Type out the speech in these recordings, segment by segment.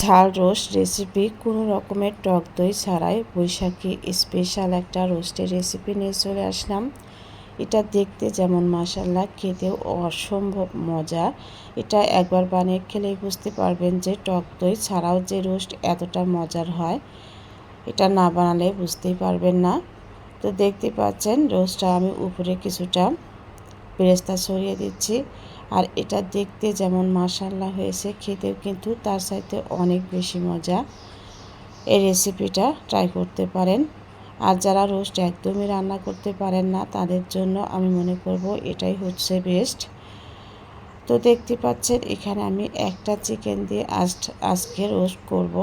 ঝাল roast recipe, কোনো রকমের টক দই ছাড়াই বৈশাখী স্পেশাল একটা রোস্টের রেসিপি নিয়ে চলে আসলাম। এটা দেখতে যেমন মাসাল্লা খেতেও অসম্ভব মজা। এটা একবার বানিয়ে খেলেই বুঝতে পারবেন যে টক দই ছাড়াও যে রোস্ট এতটা মজার হয়। এটা না বানালে বুঝতেই পারবেন না। তো দেখতে পাচ্ছেন রোস্টটা আমি উপরে কিছুটা বেরেস্তা ছড়িয়ে দিচ্ছি। আর এটা দেখতে যেমন মাসাল্লা হয়েছে, খেতেও কিন্তু তার সাথে অনেক বেশি মজা। এই রেসিপিটা ট্রাই করতে পারেন। আর যারা রোস্ট একদমই রান্না করতে পারেন না, তাদের জন্য আমি মনে করব এটাই হচ্ছে বেস্ট তো দেখতে পাচ্ছেন, এখানে আমি একটা চিকেন দিয়ে আজ, আজকে রোস্ট করব।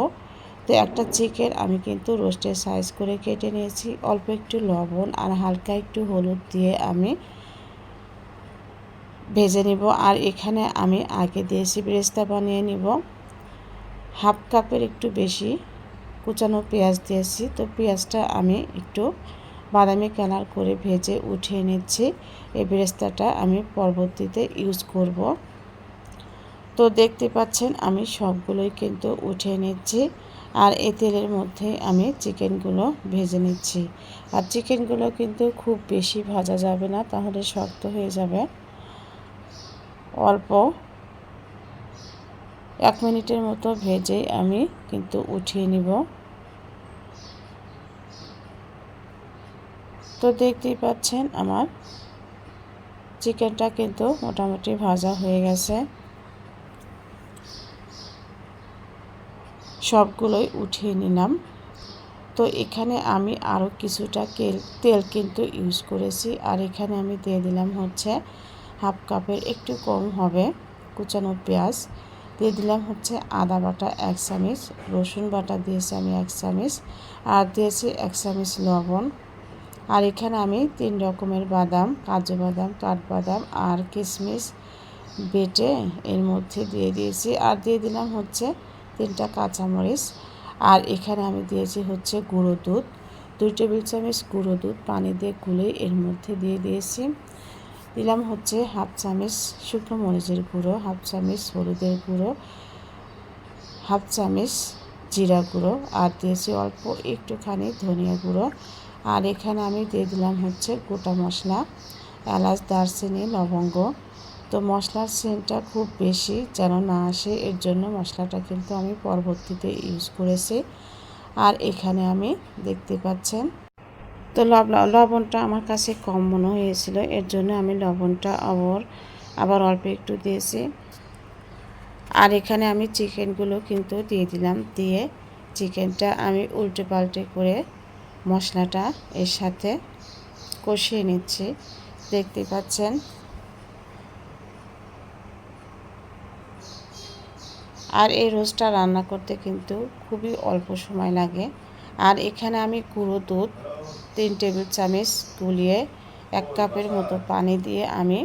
তো একটা চিকেন আমি কিন্তু রোস্টের সাইজ করে কেটে নিয়েছি। অল্প একটু লবণ আর হালকা একটু হলুদ দিয়ে আমি ভেজে নিব। আর এখানে আমি আগে দিয়েছি ব্রেস্তা বানিয়ে নিব। হাফ কাপের একটু বেশি কুচানো পেঁয়াজ দিয়েছি। তো পেঁয়াজটা আমি একটু বাদামি কালার করে ভেজে উঠিয়ে নিচ্ছি। এই ব্রেস্তাটা আমি পরবর্তীতে ইউজ করব। তো দেখতে পাচ্ছেন, আমি সবগুলোই কিন্তু উঠিয়ে নিচ্ছি। আর এই তেলের মধ্যে আমি চিকেনগুলো ভেজে নিচ্ছি। আর চিকেনগুলো কিন্তু খুব বেশি ভাজা যাবে না, তাহলে শক্ত হয়ে যাবে। অল্প এক মিনিটের মতো ভেজেই আমি কিন্তু উঠিয়ে নিব। তো দেখতেই পাচ্ছেন আমার চিকেনটা কিন্তু মোটামুটি ভাজা হয়ে গেছে। সবগুলোই উঠিয়ে নিলাম। তো এখানে আমি আরও কিছুটা তেল কিন্তু ইউজ করেছি। আর এখানে আমি দিয়ে দিলাম হচ্ছে হাফ কাপের একটু কম হবে কুচানো পেঁয়াজ। দিয়ে দিলাম হচ্ছে আদা বাটা এক চামিচ, রসুন বাটা দিয়েছি আমি এক চামিচ, আর দিয়েছি এক চামিচ লবণ। আর এখানে আমি তিন রকমের বাদাম, কাজু বাদাম কাঠবাদাম আর কিশমিশ বেটে এর মধ্যে দিয়ে দিয়েছি। আর দিয়ে দিলাম হচ্ছে তিনটা কাঁচামরিচ। আর এখানে আমি দিয়েছি হচ্ছে গুঁড়ো দুধ। দুই টেবিল চামচ গুঁড়ো দুধ পানি দিয়ে গুলে এর মধ্যে দিয়ে দিয়েছি। দিলাম হচ্ছে হাফ চামচ শুকনো মরিচের গুঁড়ো, হাফ চামচ হলুদের গুঁড়ো, হাফ চামচ জিরা গুঁড়ো আর দিয়েছি অল্প একটুখানি ধনিয়া গুঁড়ো। আর এখানে আমি দিয়ে দিলাম হচ্ছে গোটা মশলা, এলাচ, দারচিনি, লবঙ্গ। তো মশলার সেন্টটা খুব বেশি যেন না আসে, এর জন্য মশলাটা কিন্তু আমি পরবর্তীতে ইউজ করেছি। আর এখানে আমি দেখতে পাচ্ছেন তো লবণটা আমার কাছে কম মনে হয়েছিল, এর জন্য আমি লবণটা আবার আবার অল্প একটু দিয়েছি। আর এখানে আমি চিকেনগুলো কিন্তু দিয়ে দিলাম, দিয়ে চিকেনটা আমি উল্টে পাল্টে করে মশলাটা এর সাথে কষিয়ে নিচ্ছি। দেখতে পাচ্ছেন? আর এই রোজটা রান্না করতে কিন্তু খুবই অল্প সময় লাগে। আর এখানে আমি গুঁড়ো দুধ তিন টেবিল চামচ গুলিয়ে এক কাপের মতো পানি দিয়ে আমি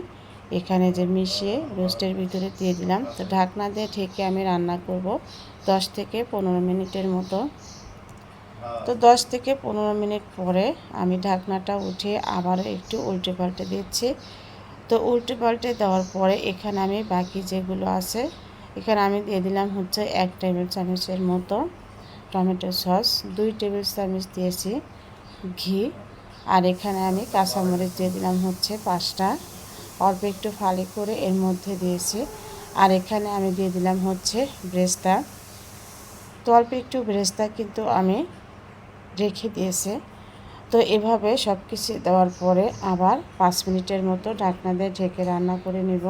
এখানে যে মিশিয়ে রোস্টের ভিতরে দিয়ে দিলাম। তো ঢাকনা দিয়ে ঢেকে আমি রান্না করব দশ থেকে পনেরো মিনিটের মতো। তো দশ থেকে পনেরো মিনিট পরে আমি ঢাকনাটা উঠিয়ে আবারও একটু উল্টে পাল্টে দিচ্ছি। তো উল্টে পাল্টে দেওয়ার পরে এখানে আমি বাকি যেগুলো আছে, এখানে আমি দিয়ে দিলাম হচ্ছে এক টেবিল চামচের মতো টমেটো সস, দুই টেবিল চামচ দিয়েছি ঘি। আর এখানে আমি কাঁচামরিচ দিয়ে দিলাম হচ্ছে পাঁচটা। অল্প একটু ফালি করে এর মধ্যে দিয়েছি। আর এখানে আমি দিয়ে দিলাম হচ্ছে ব্রেস্তা। তো অল্প একটু ব্রেস্তা কিন্তু আমি রেখে দিয়েছে। তো এভাবে সব কিছু দেওয়ার পরে আবার পাঁচ মিনিটের মতো ঢাকনা দিয়ে ঢেকে রান্না করে নেব।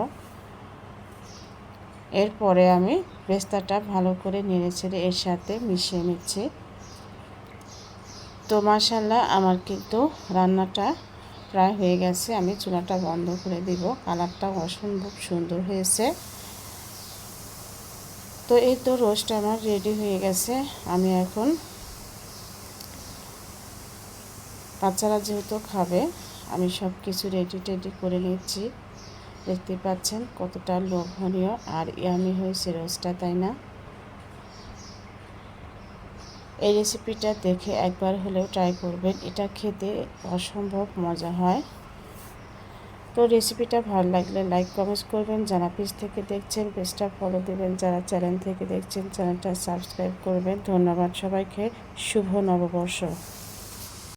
এরপরে আমি পেস্তাটা ভালো করে নেড়ে ছেড়ে এর সাথে মিশিয়ে নিচ্ছি। তো মাসাল্লাহ আমার কিন্তু রান্নাটা প্রায় হয়ে গেছে। আমি চুলাটা বন্ধ করে দিব। কালারটা অসম্ভব সুন্দর হয়েছে। তো এই তো রোস্ট আমার রেডি হয়ে গেছে। আমি এখন বাচ্চারা যেহেতু খাবে, আমি সব কিছু রেডি টেডি করে নিচ্ছি। দেখতে পাচ্ছেন কতটা লোভনীয় আর ইয়ামি হয়েছে রোস্টটা, তাই না? এই রেসিপিটা দেখে একবার হলেও ট্রাই করবেন। এটা খেতে অসম্ভব মজা হয়। তো রেসিপিটা ভালো লাগলে লাইক কমেন্টস করবেন। যারা পেজ থেকে দেখছেন পেজটা ফলো দেবেন। যারা চ্যানেল থেকে দেখছেন চ্যানেলটা সাবস্ক্রাইব করবেন। ধন্যবাদ সবাইকে। শুভ নববর্ষ।